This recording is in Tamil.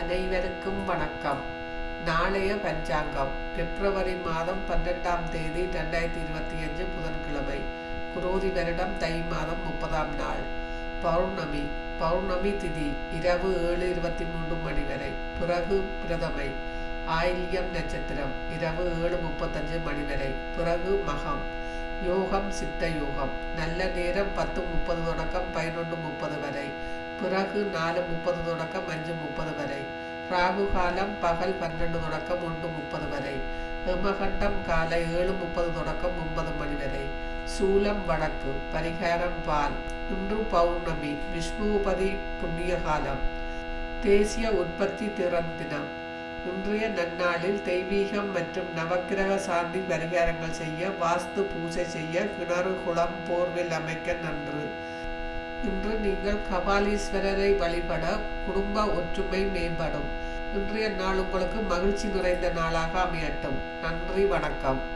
அனைவருக்கும் வணக்கம். நாளைய பஞ்சாங்கம் பிப்ரவரி மாதம் பன்னெண்டாம் தேதி ரெண்டாயிரத்தி இருபத்தி அஞ்சு புதன்கிழமை குரோதி வருடம் தை மாதம் முப்பதாம் நாள் பௌர்ணமி பௌர்ணமி திதி இரவு ஏழு இருபத்தி மூன்று மணி வரை பிறகு பிரதமை ஆயில்யம் நட்சத்திரம் இரவு ஏழு முப்பத்தஞ்சு மணி வரை பிறகு மகம் யோகம் சித்த யோகம் நல்ல நேரம் பத்து முப்பது தொடக்கம் பதினொன்று முப்பது வரை பிறகு நாலு முப்பது தொடக்கம் ராகு காலம் பகல் பன்னெண்டு தொடக்கம் ஒன்று முப்பது வரை. ஹிமகண்டம் காலை ஏழு முப்பது தொடக்கம் ஒன்பது மணி வரை. சூலம் வடக்கு பரிகாரம் பால். இன்று பௌர்ணமி. விஷ்ணுபதி புண்ணிய காலம். தேசிய உற்பத்தி திறன் தினம். இன்றைய நன்னாளில் தெய்வீகம் மற்றும் நவக்கிரக சார்ந்தி பரிகாரங்கள் செய்ய வாஸ்து பூஜை செய்ய கிணறு குளம் போர்வில் அமைக்க நன்று. இன்று நீங்கள் கபாலீஸ்வரரை வழிபட குடும்ப ஒற்றுமை மேம்படும். இன்றைய நாள் உங்களுக்கு மகிழ்ச்சி நிறைந்த நாளாக அமையட்டும். நன்றி வணக்கம்.